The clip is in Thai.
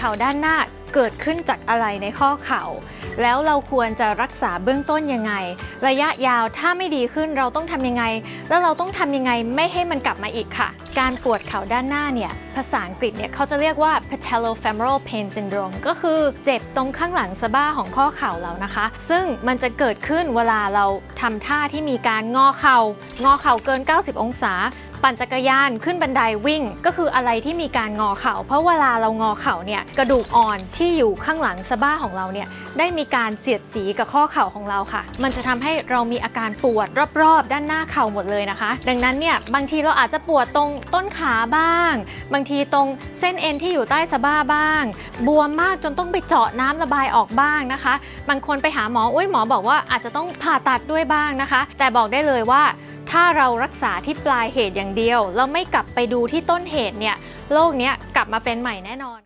ข่าด้านหน้าเกิดขึ้นจากอะไรในข้อเข่า แล้วเราควรจะรักษาเบื้องต้นยังไง ระยะยาวถ้าไม่ดีขึ้นเราต้องทำยังไง แล้วเราต้องทำยังไงไม่ให้มันกลับมาอีกค่ะ การปวดเข่าด้านหน้าเนี่ย ภาษาอังกฤษเนี่ยเขาจะเรียกว่า patellofemoral pain syndrome ก็คือเจ็บตรงข้างหลังสะบ้าของข้อเข่าเรานะคะ ซึ่งมันจะเกิดขึ้นเวลาเราทำท่าที่มีการงอเข่า งอเข่าเกิน 90 องศาปั่นจักรยานขึ้นบันไดวิ่ง ก็คืออะไรที่มีการงอเข่า เพราะเวลาเรางอเข่าเนี่ยกระดูกอ่อนที่อยู่ข้างหลังสะบ้าของเราเนี่ยได้มีการเสียดสีกับข้อเข่าของเราค่ะ มันจะทำให้เรามีอาการปวดรอบๆ ด้านหน้าเข่าหมดเลยนะคะ ดังนั้นเนี่ยบางทีเราอาจจะปวดตรงต้นขาบ้าง บางทีตรงเส้นเอ็นที่อยู่ใต้สะบ้าบ้าง บวมมากจนต้องไปเจาะน้ำระบายออกบ้างนะคะ บางคนไปหาหมออุ้ยหมอบอกว่าอาจจะต้องผ่าตัดด้วยบ้างนะคะ แต่บอกได้เลยว่า ถ้าเรารักษาที่ปลายเหตุอย่างเดียวเราไม่กลับไปดูที่ต้นเหตุเนี่ยโรคเนี้ยกลับมาเป็นใหม่แน่นอน